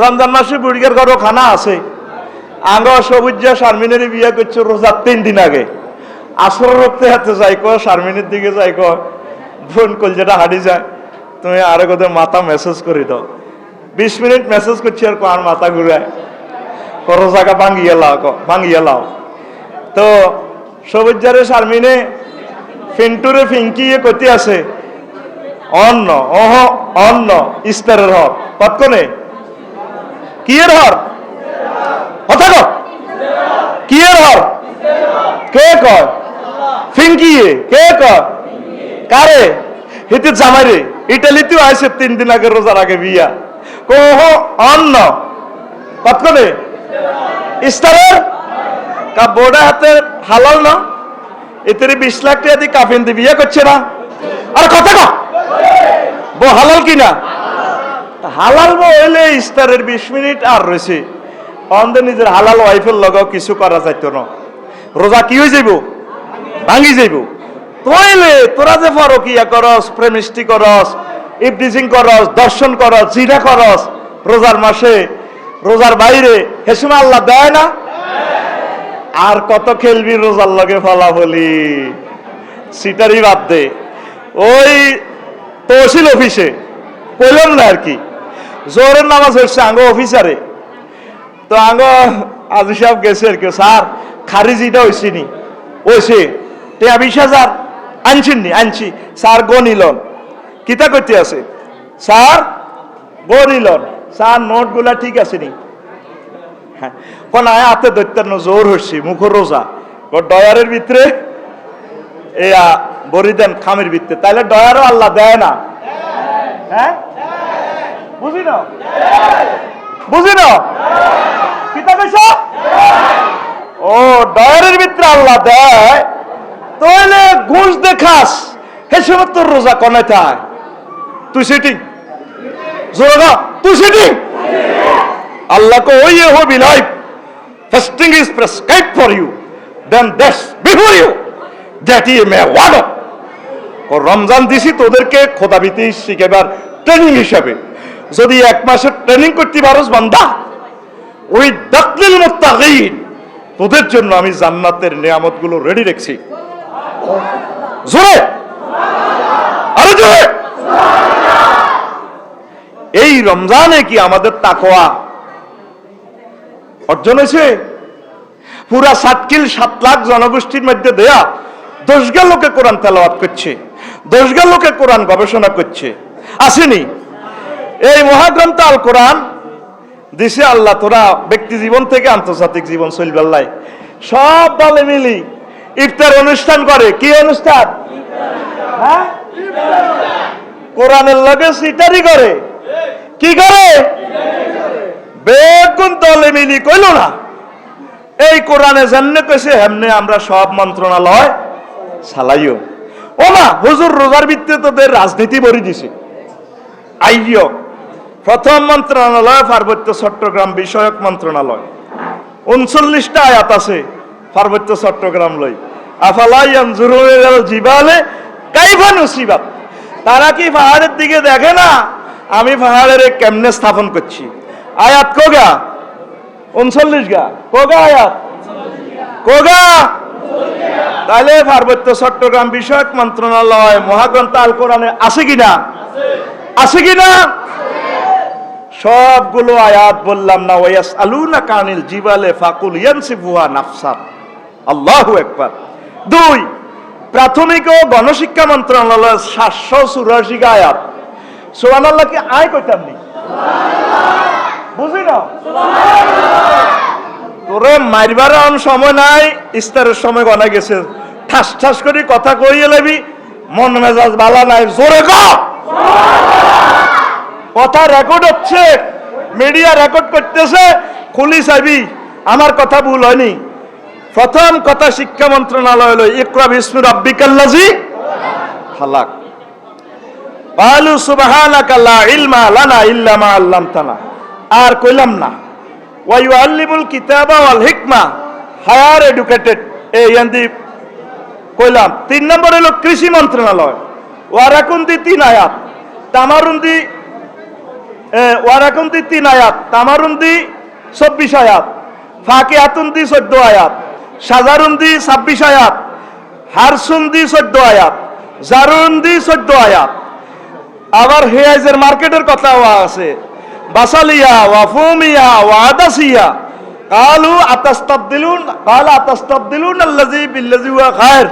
রমজান মাসে বুড়িগার ঘরও খানা আছে। আঙ্গ সবুজ শারমিনের বিয়ে করছে রোজার তিন দিন আগে। আসর রক্তে হাতে যাই কো শারমিনের দিকে যাই কো ফোন কল যেটা হাঁটি যায়, তুমি আরও কোথাও মাথা মেসেজ করে দাও। বিশ মিনিট মেসেজ করছি আর কো আর মাথা ঘুরায়। করো জায়গা ভাঙ্গিয়ে লাও ক ভাঙ্গিয়ে লাও। তো সবুজারে শারমিনে ফিন্টুরে ফিঙ্কিয়ে করতে আছে অন্ন, অহ, অন্ন, ইস্তারের হর কতক্ষণে কি এর হর? কথা কর কি এর হর? কে কয়? কে কারে? হিতে জামাইরে ইটালিতেও আইসে তিন দিন আগে, রোজার আগে বিয়া। কোহ, অন্ন। কতক্ষণে কা বোর্ডা হাতে হালাল না? এতে বিশ লাখ টাকা দিয়ে কাফিন দিয়ে বিয়ে করছে না? আর কথা কো বো হালাল কিনা? হালাল হইলে ইস্তারের বিশ মিনিট আর রয়েছে। অন্ধে নিজের হালাল ওয়াইফের লগেও কিছু করা যাইতো না। রোজা কি হয়ে যাইব? ভাঙি যাইব। তইলে তোরা যে ফরকিয়া করস, প্রেমিষ্টি করস ইবডিজিং করস, দর্শন করস জিনা করস, রোজার মাসে, রোজার বাইরে হেসুমা আল্লাহ দেয় না? আর কত খেলবি রোজার লগে ফলা বলি সিটারই বাদ দে। ওই তহসিল অফিসে কইলাম না আর কি? জোরের নামাজ হচ্ছে আঙ্গ অফিসারে। তো আঙ্গ আজি সাহেব গেছে আর কি স্যার খারিজিটা হয়েছে নি। হয়েছে টেয়া বিশ হাজার। আনছেন নি? আনছি। স্যার গনিলন কিতা করতে আছে? স্যার গনিলন স্যার নোটগুলা ঠিক আছে নি? হ্যাঁ কোন আয় হাতে দৈত্যান্ন জোর হচ্ছে মুখ রোজা। ডয়ারের ভিতরে এ বরি দেন খামের ভিতরে। তাইলে ডয়ারও আল্লাহ দেয় না? হ্যাঁ? বুঝি না বুঝি না কিতা কইছ ও ডয়ারের ভিতরে আল্লাহ দেয় তাহলে ঘুষ দেখাস, হে তোর রোজা কনে থায় তুই সিটিং জোরা তুই সিটিং oh ye ho be life. Fasting is prescribed for you. Then that's before you. That ye may want. ও রমজান দিছি, তোদেরকে খোদাবিতে শিখেবার ট্রেনিং হিসাবে যদি এক মাসের ট্রেনিং করতে পারোস বান্দা, ওই দাকলিল মুত্তাকিন, তোদের জন্য আমি জান্নাতের নিয়ামতগুলো রেডি রেখেছি। জোরে? আরে জোরে? এই রমজানে কি আমাদের তাকোয়া অর্জন হয়েছে? পুরা সাতকিল সাত লাখ জনগোষ্ঠীর মধ্যে দেয়া দশগা লোকে কোরআন তেলাওয়াত করছে দশগা লোকে কোরআন গবেষণা করছে। আসেনি। এই মহাগ্রন্থ আল কোরআন দিছে আল্লাহ তোরা ব্যক্তি জীবন থেকে আন্তর্জাতিক জীবন চলবেল্লাই সব দলে মিলি ইফতার অনুষ্ঠান করে। কি অনুষ্ঠান? হ্যাঁ? কোরআনের লগে সিটারি করে। কি করে? বেগুন দলে মিলি কইল না। এই কোরআনে জানলে কইছে, হেমনে আমরা সব মন্ত্রণালয় চালাইও। ও মা হুজুর রোজার ভিত্তিতে রাজনীতি বরি দিছে। আইয়। প্রথম মন্ত্রণালয়, পার্বত্য চট্টগ্রাম বিষয়ক মন্ত্রণালয়। উনচল্লিশটা আয়াত আছে, পার্বত্য চট্টগ্রাম লই। আফালাই আনজুরুল জিবালে কাইফা নসিবাত। তারা কি পাহাড়ের দিকে দেখে না? আমি পাহাড়ের কেমনে স্থাপন করছি? আয়াত কোগা? উনচল্লিশ গা। কোগা আয়াত? কোগা? তাহলে পার্বত্য চট্টগ্রাম বিষয়ক মন্ত্রণালয়, মহাগ্রন্থ আল কোরআনে আছে কিনা? আছে কিনা? সবগুলো আয়াত বললাম না ওয়াস আলুনা কানিল জিবালে ফাকুল ইয়ানসিফুহা নাফসার আল্লাহু একবার দুই, প্রাথমিক ও গণশিক্ষা মন্ত্রণালয় সাতশো চুরাশি আয়াত। সোহান আল্লাহকে আয় কইতাম নি? বুঝি না তোরে মারবার সময় নাই, ইস্তারের সময় গনা গেছে। ঠাস ঠাস করে কথা কইয়ে লেবি, মন মেজাজ বালা নাই। জোরে ক! কথা রেকর্ড হচ্ছে মিডিয়া রেকর্ড করতেছে, খুলি চাবি আমার কথা ভুল হয়নি। প্রথম কথা শিক্ষা মন্ত্রণালয় হলো ইকরা বিষ্ণু রাব্বিকাল্লাজি খালাক কালু সুবহানাকা লা ইলমা লানা ইল্লা মা আল্লামতানা। আর কইলাম না। ওয়া ইউআল্লিমুল কিতাবা ওয়াল হিকমা, হায়ার এডুকেটেড এই ইয়ান্দি, কইলাম। তিন নম্বর হলো কৃষি মন্ত্রণালয়। ওয়ারাকুন্দি তিন আয়াত। তামারুন্দি ওয়ারাকুন্দি তিন আয়াত, তামারুন্দি চব্বিশ আয়াত ফাঁকে আতুন্দি চোদ্দ আয়াত, সাজারুন্দি ছাব্বিশ আয়াত, হারসুন্দি চোদ্দ আয়াত জারুন্দি চোদ্দ আয়াত। আবার হেয়াজের মার্কেটের কথাও আছে, বাসালিয়া ওয়াফুমিয়া ওয়াদাসিয়া কালু আতাস্তাবদিলুন, কাল আতাস্তাবদিলুন আল্লাজি বিল্লাজি ওয়া খায়ের।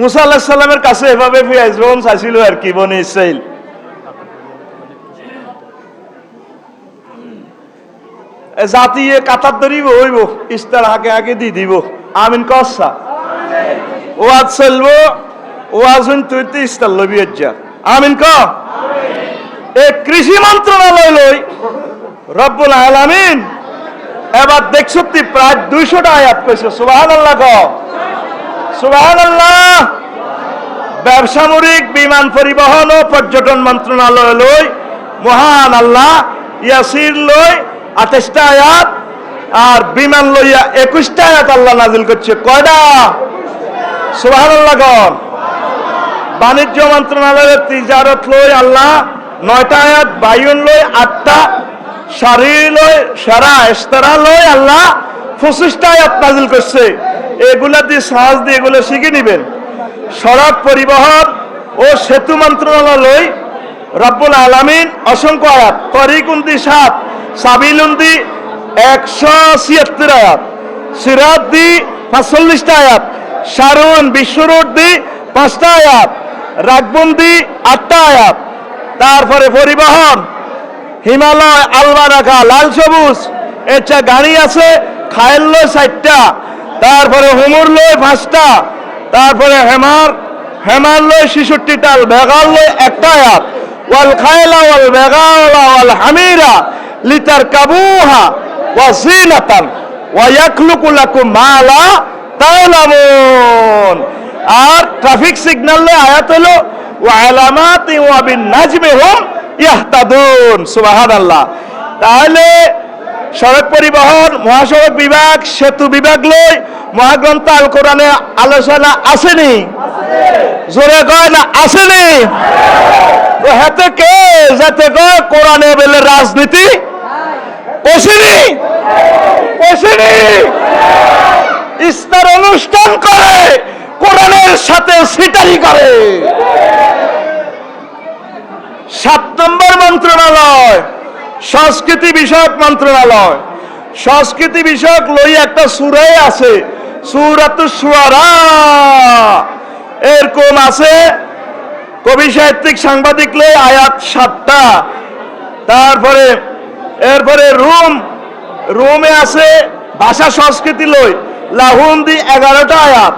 মুসা আল্লাহ সাল্লামের কাছে এভাবে রোম চাইছিল আর কি, বনে ইসরাইল জাতি কাতার ধরিব, হইব। ইস্তার হাকে হাকে দি দিব। আমিন কসা ওয়াজ চলবো, ওয়াজ হইন তুই তো ইস্তার লবি যা আমিন ক এ কৃষি মন্ত্রণালয় লই, রব্বুল আলামিন, এবার দেখছ তুই প্রায় দুইশোটা আয়াত কইছে সুবাহান আল্লাহ ক সুবাহান আল্লাহ ব্যবসামরিক, বিমান পরিবহন ও পর্যটন মন্ত্রণালয় লই, মহান আল্লাহ ইয়াসির লই আঠাশটা আয়াত, আর বিমান লইয়া একুশটা আয়াত আল্লাহ নাজিল করছে। কয়টা? সুবাহান বাণিজ্য মন্ত্রণালয়ের তিজারত লই আল্লাহ নয়টা আয়াত, বায়ুন লই আটটা শাড়ি লই সারা ইস্তারা লই আল্লাহ পঁচিশটা আয়াত নাজিল করছে। এগুলা দিয়ে সাহস দিয়ে এগুলো শিখে নিবেন। সড়ক পরিবহন ও সেতু মন্ত্রণালয় রব্বুল আলামিন অসংখ্য আয়াত। তরিকুন্দি সাত সাবিলুন্দি একশো ছিয়াত্তর আয়াত সিরাত দি পাঁচচল্লিশটা আয়াত সারুন বিশ্বরোড দি পাঁচটা আয়াত, রাগবন্দি আটটা আয়াত। তারপরে পরিবহন, হিমালয় আলবারাখা লাল সবুজ এটা গাড়ি আছে খায়ের লয় চারটা তারপরে হুমুর লয় পাঁচটা। তারপরে হেমার হেমার লয় শিশুটি টাল বেগাল লয় একটা আয়াত। ওয়াল খায়লা, ওয়াল বেগালা, ওয়াল হামিরা। লিতার কাবুহা ওয়া জিনাতান ওয়া ইয়াখলুকু লাকুম মা লা তা'লামুন। আর ট্রাফিক সিগন্যাল আয়াত হলো, ওয়া আলামাতি ওয়া বিন নাজমি হুম ইয়াহতাদুন। সুবহানাল্লাহ। তাহলে সড়ক পরিবহন, মহাসড়ক বিভাগ, সেতু বিভাগ লই মহাগ্রন্থ আল কোরআনে আলোচনা আসেনি। জোরে কয় না, আসেনি। হাতে কে? যাতে কয়, কোরআনে বেলে রাজনীতি পশিনি পশিনি ইস্তার অনুষ্ঠান করে, কোরআনের সাথে সিটারি করে। সাত নম্বর মন্ত্রণালয়, সংস্কৃতি বিষয়ক মন্ত্রণালয়। সংস্কৃতি বিষয়ক লই একটা সুরাই আছে, সুরাত সুয়ারা এরকম আছে? কবি সাহিত্যিক সাংবাদিক লই আয়াত সাতটা। তারপরে এরপরে রুম, রুমে আছে ভাষা সংস্কৃতি লই, লাহুন দি এগারোটা আয়াত,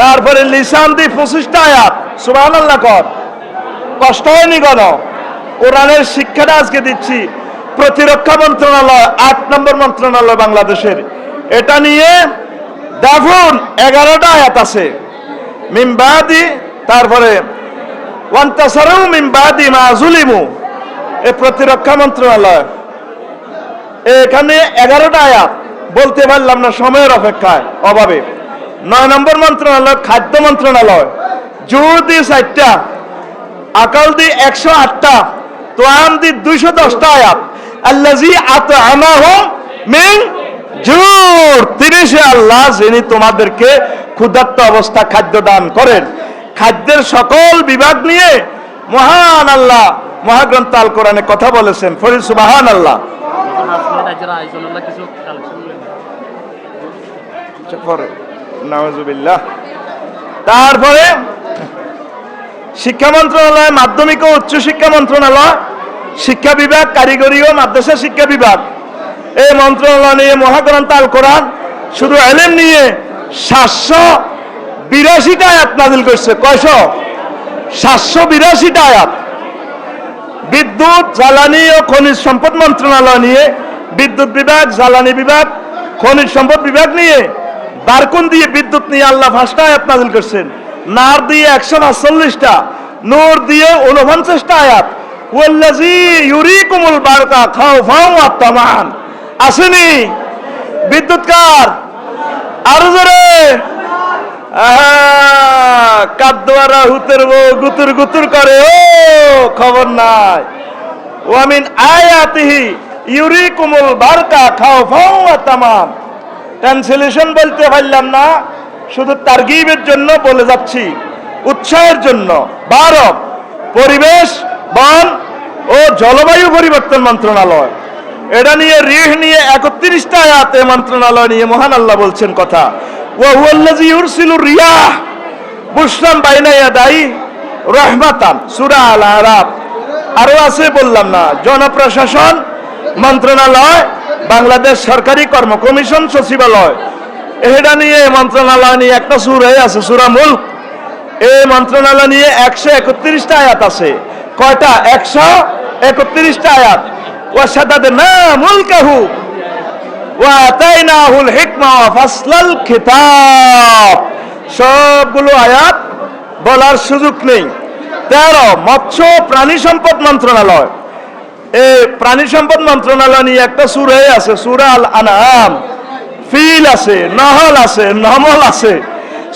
তারপরে লিসান দি পঁচিশটা আয়াত সুবাহ কর। কষ্ট হয়নি কেন? কোরআনের শিক্ষাটা আজকে দিচ্ছি। প্রতিরক্ষা মন্ত্রণালয়, আট নম্বর মন্ত্রণালয় বাংলাদেশের। এটা নিয়ে দেখুন এগারোটা আয়াত আছে। মিমবাদি তারপরে, ওয়ান্তাসারু মিমবাদি মা জুলিমু। এ প্রতিরক্ষা মন্ত্রণালয়। এখানে এগারোটা আয়াত, বলতে পারলাম না সময়ের অপেক্ষায়, অভাবে। নয় নম্বর মন্ত্রণালয়, খাদ্য মন্ত্রণালয়। জোর দিয়ে চারটা আকাল দি একশো আটটা তোয়াম দি দুইশো দশটা আয়াত। আল্লাজি আত আমাহুম মিন জুর। তিনি সে আল্লাহ যিনি তোমাদেরকে ক্ষুধার্ত অবস্থা খাদ্য দান করেন। খাদ্যের সকল বিভাগ নিয়ে মহান আল্লাহ, মহাগ্রন্থ আল কোরআনে কথা বলেছেন, ফরিদ সুবাহান আল্লাহ তারপরে শিক্ষা মন্ত্রণালয়, মাধ্যমিক ও উচ্চ শিক্ষা মন্ত্রণালয়, শিক্ষা বিভাগ, কারিগরি ও মাদ্রাসা শিক্ষা বিভাগ। এই মন্ত্রণালয় নিয়ে মহাগ্রন্থ আল কোরআন শুধু এলেম নিয়ে সাতশো বিরাশিটা আয়াত নাজিল করছে। কয়শো? সাতশো বিরাশিটা আয়াত। বিদ্যুৎ, জ্বালানি ও খনিজ সম্পদ মন্ত্রণালয় নিয়ে বিদ্যুৎ বিভাগ, জ্বালানি বিভাগ, খনিজ সম্পদ বিভাগ নিয়ে বারকুন দিয়ে বিদ্যুৎ নিয়ে আল্লাহ পাঁচটা আয়াত নাজিল করছেন। নার দিয়ে একশো আটচল্লিশটা নূর দিয়ে উনপঞ্চাশটা আয়াত। ওয়াল্লাজি ইউরিকুমুল বিদ্যুৎ কার? আরও গুতুর গুতুর করে, ও, খবর নাই। ইউরিকুমুল বারকা খাওফাও ওয়া তামাম। ট্রান্সলেশন বলতে পারলাম না, শুধু তারগিবের জন্য বলে যাচ্ছি। উৎসাহের জন্য। বারক, পরিবেশ, বন ও জলবায়ু পরিবর্তন মন্ত্রণালয়। এটা নিয়ে রিহ নিয়ে একত্রিশটা আয়াত মন্ত্রণালয় নিয়ে মহান আল্লাহ বলছেন কথা। ওয়া হুয়াল্লাযী ইউরসিলু রিয়াহ বুশরান বাইনা ইয়াদাই রহমাতান। সূরা আল আরাফ আরও আছে বললাম না, জনপ্রশাসন মন্ত্রণালয়, বাংলাদেশ সরকারি কর্ম কমিশন সচিবালয়। এটা নিয়ে, মন্ত্রণালয় নিয়ে একটা সুরে আছে সুরা মুল্ক এই মন্ত্রণালয় নিয়ে একশো একত্রিশটা আয়াত আছে। কয়টা? একশো একত্রিশটা আয়াত। না সবগুলো আয়াত বলার সুযোগ নেই। তেরো, মৎস্য প্রাণী সম্পদ মন্ত্রণালয়। প্রাণী সম্পদ মন্ত্রণালয় নিয়ে একটা সুরে আছে সুরাল আনাম ফিল আছে, নহল আছে নমল আছে।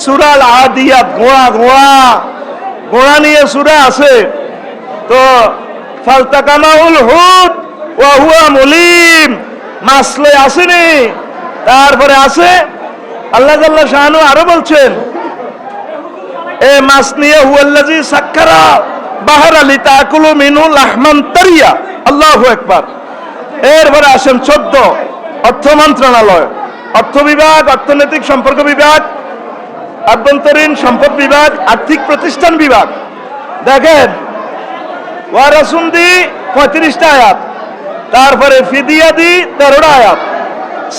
সুরাল আদিয়াত, গোয়া গোয়া। গোড়া নিয়ে সুরা আছে। তো ফালতাকামাউল হুদ ওয়া হুয়া মুলিম। মাসলে আসেনি। তারপরে আছে, আল্লাহ জাল্লাহ শাহানু আরও বলছেন, এ মাছ নিয়ে হুয়াল্লাজি সাক্ষারা বাহার আলী তাকুলু মিনু লাহমান তারিয়া। আল্লাহু একবার এরপরে আসেন চোদ্দ, অর্থ মন্ত্রণালয়। অর্থ বিভাগ, অর্থনৈতিক সম্পর্ক বিভাগ, আভ্যন্তরীণ সম্পদ বিভাগ, আর্থিক প্রতিষ্ঠান বিভাগ। দেখেন ওয়ারাসুন্দি পঁয়ত্রিশটা আয়াত, তারপরে ফিদিয়া দি তেরোটা আয়াত,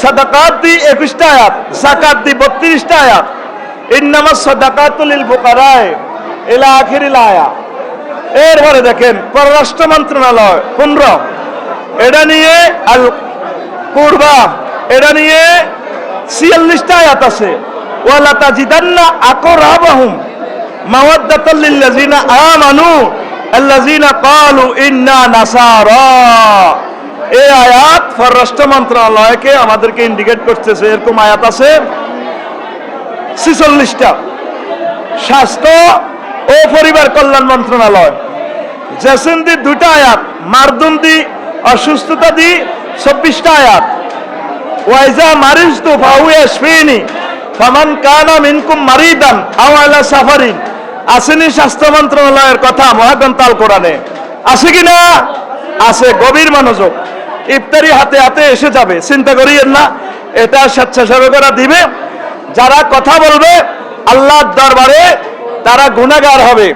সাদাকাত দি একুশটা আয়াত জাকাত দি বত্রিশটা আয়াত। ইন্নামা সাদাকাতুল ফুকারায়, ইলা আখিরিল আয়া এরপরে দেখেন, পররাষ্ট্র মন্ত্রণালয়, পনেরো। এটা নিয়ে আল পূর্বা এটা নিয়ে ছিয়াল্লিশটা আয়াত আছে। ওয়ালা তাজিদান্না আকরাবাহুম মাওয়াদ্দাতাল লিল্লাযিনা মন্ত্রণালয়কে আমাদেরকে ইন্ডিকেট আছে। স্বাস্থ্য ও পরিবার কল্যাণ মন্ত্রণালয়। জেসেন্দি দুটা আয়াত মারদুম দি অসুস্থতা দি চব্বিশটা আয়াত। ওয়াইজা মারিজ তু ফাহু ইয়াশফিনি, ফামান কানা মিনকুম মারিদান আও আলা সাফারিন। আসেনি স্বাস্থ্য মন্ত্রণালয়ের কথা মহাগ্রন্থাল কোরআনে। আছে কি না? আছে, গভীর মনোযোগ। ইফতারি হাতে হাতে এসে যাবে, চিন্তা করিয়েন না, এটা স্বেচ্ছাসেবকরা দিবে। যারা কথা বলবে, আল্লাহর দরবারে তারা গুণাগার হবে।